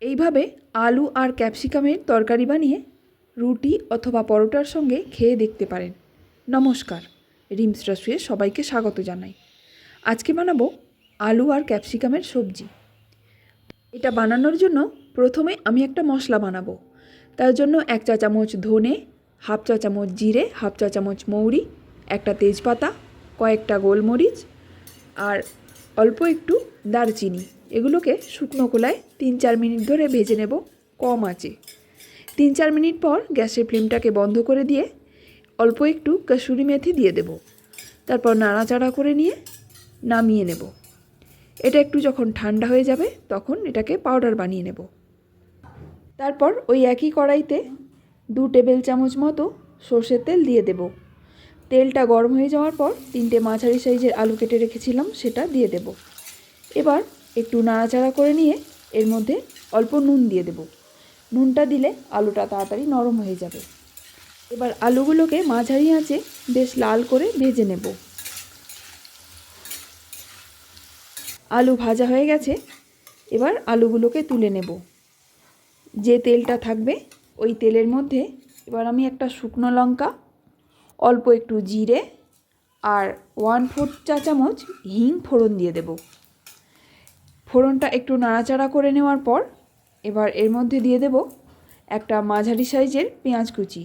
এইভাবে আলু আর ক্যাপসিকামের তরকারি বানিয়ে রুটি অথবা পরোটার সঙ্গে খেয়ে দেখতে পারেন। নমস্কার, রিমস রসুয়ে সবাইকে স্বাগত জানাই। আজকে বানাবো আলু আর ক্যাপসিকামের সবজি। এটা বানানোর জন্য প্রথমে আমি একটা মশলা বানাবো। তার জন্য এক চা চামচ ধনে, হাফ চা চামচ জিরে, হাফ চা চামচ মৌরি, একটা তেজপাতা, কয়েকটা গোলমরিচ আর অল্প একটু দারচিনি। এগুলোকে শুকনো কোলায় তিন চার মিনিট ধরে ভেজে নেব কম আঁচে। তিন চার মিনিট পর গ্যাসের ফ্লেমটাকে বন্ধ করে দিয়ে অল্প একটু কসুরি মেথি দিয়ে দেব। তারপর নাড়াচাড়া করে নিয়ে নামিয়ে নেব। এটা একটু যখন ঠান্ডা হয়ে যাবে তখন এটাকে পাউডার বানিয়ে নেব। তারপর ওই একই কড়াইতে দু টেবিল চামচ মতো সর্ষের তেল দিয়ে দেব। তেলটা গরম হয়ে যাওয়ার পর তিনটে মাঝারি সাইজের আলু কেটে রেখেছিলাম সেটা দিয়ে দেব। এবার একটু নাড়াচাড়া করে নিয়ে এর মধ্যে অল্প নুন দিয়ে দেব। নুনটা দিলে আলুটা তাড়াতাড়ি নরম হয়ে যাবে। এবার আলুগুলোকে মাঝারি আঁচে বেশ লাল করে ভেজে নেব। আলু ভাজা হয়ে গেছে, এবার আলুগুলোকে তুলে নেব। যে তেলটা থাকবে, ওই তেলের মধ্যে এবার আমি একটা শুকনো লঙ্কা, অল্প একটু জিরে আর ওয়ান ফোর চা চামচ হিং ফোড়ন দিয়ে দেব। ফোড়নটা একটু নাড়াচাড়া করে নেওয়ার পর এবার এর মধ্যে দিয়ে দেব একটা মাঝারি সাইজের পেঁয়াজ কুচি।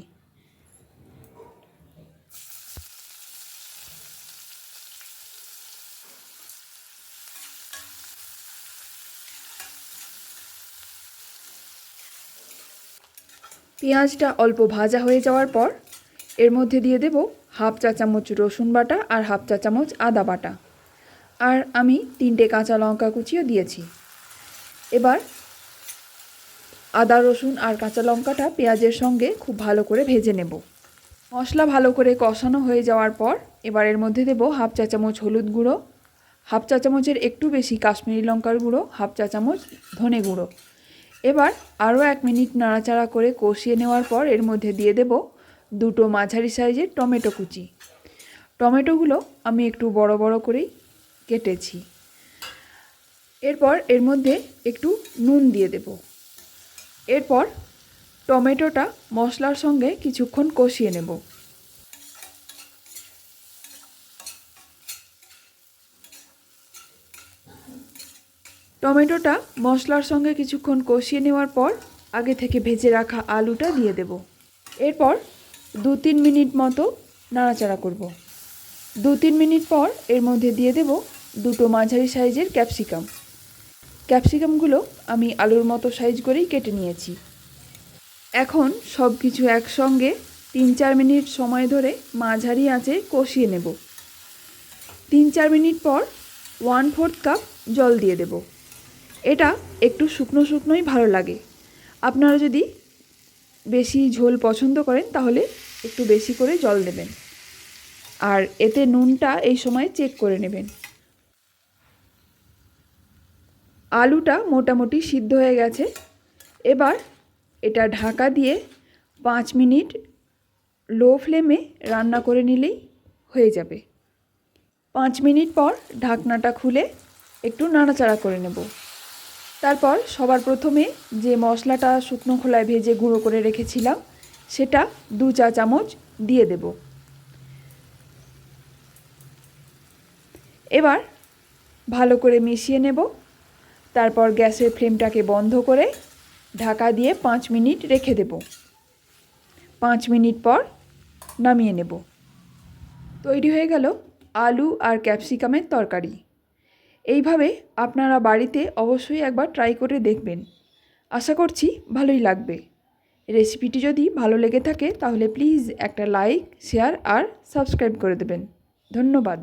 পেঁয়াজটা অল্প ভাজা হয়ে যাওয়ার পর এর মধ্যে দিয়ে দেব হাফ চা চামচ রসুন বাটা আর হাফ চা চামচ আদা বাটা। আর আমি তিনটে কাঁচা লঙ্কা কুচিও দিয়েছি। এবার আদা, রসুন আর কাঁচা লঙ্কাটা পেঁয়াজের সঙ্গে খুব ভালো করে ভেজে নেব। মশলা ভালো করে কষানো হয়ে যাওয়ার পর এবার এর মধ্যে দেব হাফ চা চামচ হলুদ গুঁড়ো, হাফ চা চামচের একটু বেশি কাশ্মীরি লঙ্কার গুঁড়ো, হাফ চা চামচ ধনে গুঁড়ো। এবার আরও এক মিনিট নাড়াচাড়া করে কষিয়ে নেওয়ার পর এর মধ্যে দিয়ে দেব দুটো মাঝারি সাইজের টমেটো কুচি। টমেটোগুলো আমি একটু বড় বড় করেই কেটেছি। এরপর এর মধ্যে একটু নুন দিয়ে দেব। এরপর টমেটোটা মশলার সঙ্গে কিছুক্ষণ কষিয়ে নেব। টমেটোটা মশলার সঙ্গে কিছুক্ষণ কষিয়ে নেওয়ার পর আগে থেকে ভেজে রাখা আলুটা দিয়ে দেব। এরপর দু তিন মিনিট মতো নাড়াচাড়া করব। দু তিন মিনিট পর এর মধ্যে দিয়ে দেব দুটো মাঝারি সাইজের ক্যাপসিকাম। ক্যাপসিকামগুলো আমি আলুর মতো সাইজ করেই কেটে নিয়েছি। এখন সব কিছু একসঙ্গে তিন চার মিনিট সময় ধরে মাঝারি আঁচে কষিয়ে নেব। তিন চার মিনিট পর ওয়ান ফোর্থ কাপ জল দিয়ে দেবো। এটা একটু শুকনো শুকনোই ভালো লাগে। আপনারা যদি বেশি ঝোল পছন্দ করেন তাহলে একটু বেশি করে জল দেবেন। আর এতে নুনটা এই সময় চেক করে নেবেন। আলুটা মোটামুটি সিদ্ধ হয়ে গেছে। এবার এটা ঢাকা দিয়ে পাঁচ মিনিট লো ফ্লেমে রান্না করে নিলেই হয়ে যাবে। পাঁচ মিনিট পর ঢাকনাটা খুলে একটু নাড়াচাড়া করে নেব। তারপর সবার প্রথমে যে মশলাটা শুকনো খোলায় ভেজে গুঁড়ো করে রেখেছিলাম, সেটা দু চা চামচ দিয়ে দেব। এবার ভালো করে মিশিয়ে নেব। তারপর গ্যাসের ফ্লেমটাকে বন্ধ করে ঢাকা দিয়ে পাঁচ মিনিট রেখে দেব। পাঁচ মিনিট পর নামিয়ে নেব। তৈরি হয়ে গেল আলু আর ক্যাপসিকামের তরকারি। এইভাবে আপনারা বাড়িতে অবশ্যই একবার ট্রাই করে দেখবেন। আশা করছি ভালোই লাগবে। রেসিপিটি যদি ভালো লেগে থাকে তাহলে প্লিজ একটা লাইক, শেয়ার আর সাবস্ক্রাইব করে দেবেন। ধন্যবাদ।